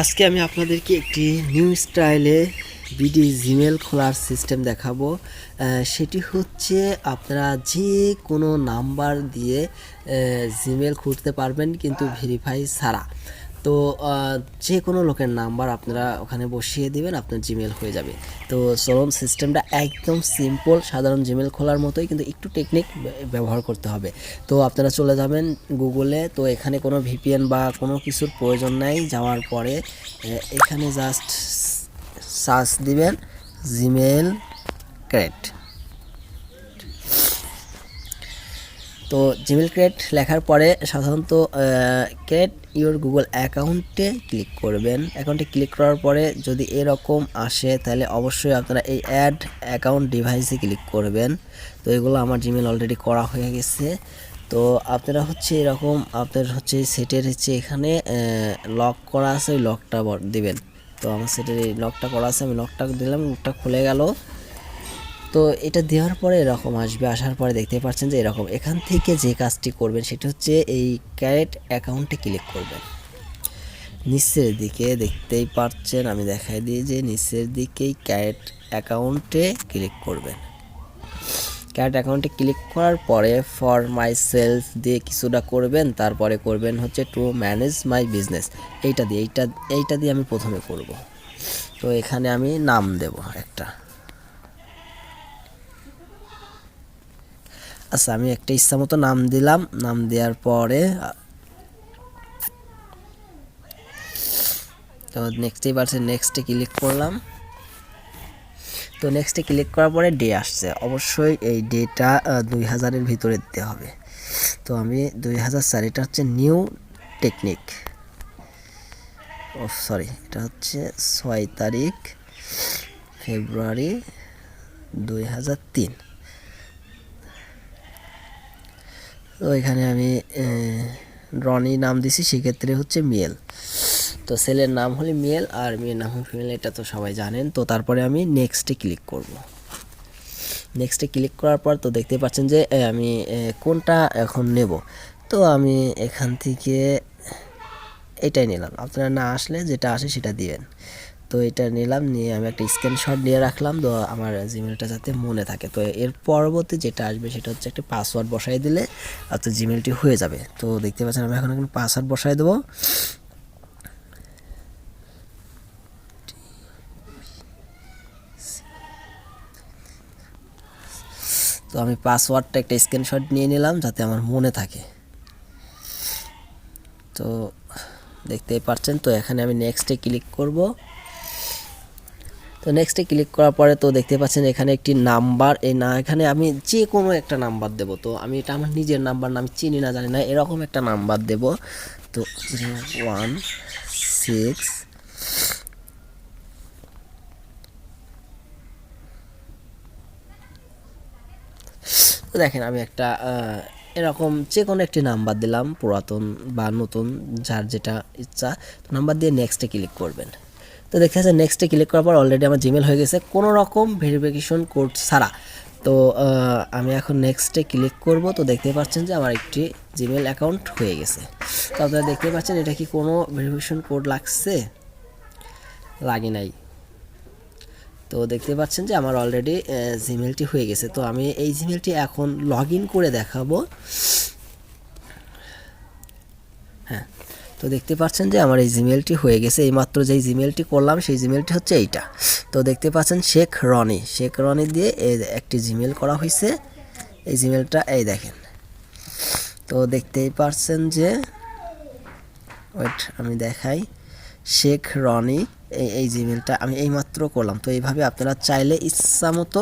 আজকে আমি আপনাদেরকে একটি নিউ স্টাইলে বিডি জিমেল খোলার সিস্টেম দেখাবো। সেটি হচ্ছে আপনারা যে কোনো নাম্বার দিয়ে জিমেল খুলতে পারবেন কিন্তু ভেরিফাই ছাড়া। তো যে কোনো লোকের নাম্বার আপনারা ওখানে বসিয়ে দিবেন, আপনার জিমেল হয়ে যাবে। তো চলুন সিস্টেমটা একদম সিম্পল সাধারণ জিমেল খোলার মতোই, কিন্তু একটু টেকনিক ব্যবহার করতে হবে। তো আপনারা চলে যাবেন গুগলে তো এখানে কোনো ভিপিএন বা কোনো কিছুর প্রয়োজন নাই, যাওয়ার পরে এখানে জাস্ট সার্চ দিবেন জিমেল ক্রেট তো জিমেল ক্রিয়েট লেখার পরে সাধারণত ক্রিয়েট ইওর গুগল অ্যাকাউন্টে ক্লিক করবেন। অ্যাকাউন্টে ক্লিক করার পরে যদি এরকম আসে, তাহলে অবশ্যই আপনারা এই অ্যাড অ্যাকাউন্ট ডিভাইসে ক্লিক করবেন। তো এগুলো আমার জিমেল অলরেডি করা হয়ে গেছে। তো আপনারা হচ্ছে এরকম, আপনার হচ্ছে সেটের হচ্ছে এখানে লক করা আছে, ওই লকটা দিবেন। তো আমার সেটের এই লকটা করা আছে, আমি লকটা দিলাম লকটা খুলে গেল। তো এটা দেওয়ার পরে এরকম আসবে, আসার পরে দেখতে পাচ্ছেন যে এরকম এখান থেকে যে কাজটি করবেন সেটা হচ্ছে এই ক্যারেট অ্যাকাউন্টে ক্লিক করবেন। নিচের দিকে দেখতেই পাচ্ছেন, আমি দেখাই দিই যে নিচের দিকেই ক্যারেট অ্যাকাউন্টে ক্লিক করবেন। ক্যারেট অ্যাকাউন্টে ক্লিক করার পরে ফর মাই সেলফ দিয়ে কিছুটা করবেন, তারপরে করবেন হচ্ছে টু ম্যানেজ মাই বিজনেস। এইটা দিয়ে, এইটা এইটা দিয়ে আমি প্রথমে করব। তো এখানে আমি নাম দেব একটা। আচ্ছা আমি একটা ইচ্ছা মতো নাম দিলাম। নাম দেওয়ার পরে, তো নেক্সটেই বাড়ছে নেক্সটে ক্লিক করলাম। তো নেক্সটে ক্লিক করার পরে ডে আসছে। অবশ্যই এই ডেটা দুই হাজারের ভিতরে দিতে হবে। তো আমি দুই হাজার চার, এটা হচ্ছে নিউ টেকনিক ও সরি এটা হচ্ছে ছয় তারিখ, ফেব্রুয়ারি দুই হাজার তিন। তো এখানে আমি রনি নাম দিছি, সেক্ষেত্রে হচ্ছে মেল তো ছেলের নাম হলে মেল আর মেয়ের নাম হলে ফিমেল, এটা তো সবাই জানেন। তো তারপরে আমি নেক্সটে ক্লিক করব। নেক্সটে ক্লিক করার পর তো দেখতে পাচ্ছেন যে আমি কোনটা এখন নেব। তো আমি এখান থেকে এটাই নিলাম। আপনারা না আসলে যেটা আসে সেটা দিবেন। তো এটা নিলাম, নিয়ে আমি একটা স্ক্রিনশট নিয়ে রাখলাম। তো আমার জিমেলটা যাতে মনে থাকে। তো এর পরবর্তী যেটা আসবে সেটা হচ্ছে একটা পাসওয়ার্ড বসাই দিলে আপনার জিমেলটি হয়ে যাবে। তো দেখতে পাচ্ছেন, আমি এখন এখন পাসওয়ার্ড বসাই দেবো। তো আমি পাসওয়ার্ডটা একটা স্ক্রিনশট নিয়ে নিলাম, যাতে আমার মনে থাকে। তো দেখতেই পাচ্ছেন, তো এখানে আমি নেক্সটে ক্লিক করব। তো নেক্সটে ক্লিক করার পরে তো দেখতে পাচ্ছেন এখানে একটি নাম্বার এই না, এখানে আমি যে কোনো একটা নাম্বার দেব। তো আমি এটা আমার নিজের নাম্বার না, আমি চিনি না, জানি না, এরকম একটা নাম্বার দেব। তো ওয়ান সিক্স দেখেন আমি একটা এরকম যে কোনো একটি নাম্বার দিলাম, পুরাতন বা নতুন, যার যেটা ইচ্ছা নাম্বার দিয়ে নেক্সটে ক্লিক করবেন। তো দেখতে পাচ্ছেন নেক্সটে ক্লিক করার পর অলরেডি আমার জিমেল হয়ে গেছে। কোনো রকম ভেরিফিকেশন কোড ছাড়া। তো আমি এখন নেক্সটে ক্লিক করব। তো দেখতে পাচ্ছেন যে আমার একটি জিমেল অ্যাকাউন্ট হয়ে গেছে। তো আপনারা দেখতে পাচ্ছেন, এটা কি কোনো ভেরিফিকেশন কোড লাগছে? লাগে নাই। তো দেখতে পাচ্ছেন যে আমার অলরেডি জিমেলটি হয়ে গেছে। তো আমি এই জিমেলটি এখন লগ করে দেখাবো। তো দেখতে পাচ্ছেন যে আমার এই জিমেলটি হয়ে গেছে। এইমাত্র যেই জিমেলটি করলাম, সেই জিমেলটি হচ্ছে এইটা। তো দেখতে পাচ্ছেন শেখ রনি। শেখ রনি দিয়ে এই একটি জিমেল করা হয়েছে এই জিমেলটা এই দেখেন। তো দেখতেই পাচ্ছেন যে, ওয়েট, আমি দেখাই। শেখ রনি, এই এই জিমেলটা আমি এইমাত্র করলাম। তো এইভাবে আপনারা চাইলে ইচ্ছা মতো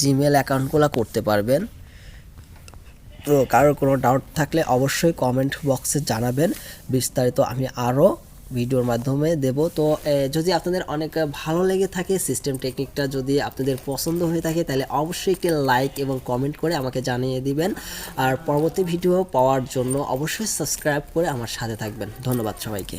জিমেল অ্যাকাউন্টগুলো করতে পারবেন। তো কারোর কোনো ডাউট থাকলে অবশ্যই কমেন্ট বক্সে জানাবেন। বিস্তারিত আমি আরও ভিডিওর মাধ্যমে দেব। তো যদি আপনাদের অনেক ভালো লেগে থাকে সিস্টেম টেকনিকটা যদি আপনাদের পছন্দ হয়ে থাকে, তাহলে অবশ্যই একটি লাইক এবং কমেন্ট করে আমাকে জানিয়ে দিবেন। আর পরবর্তী ভিডিও পাওয়ার জন্য অবশ্যই সাবস্ক্রাইব করে আমার সাথে থাকবেন। ধন্যবাদ সবাইকে।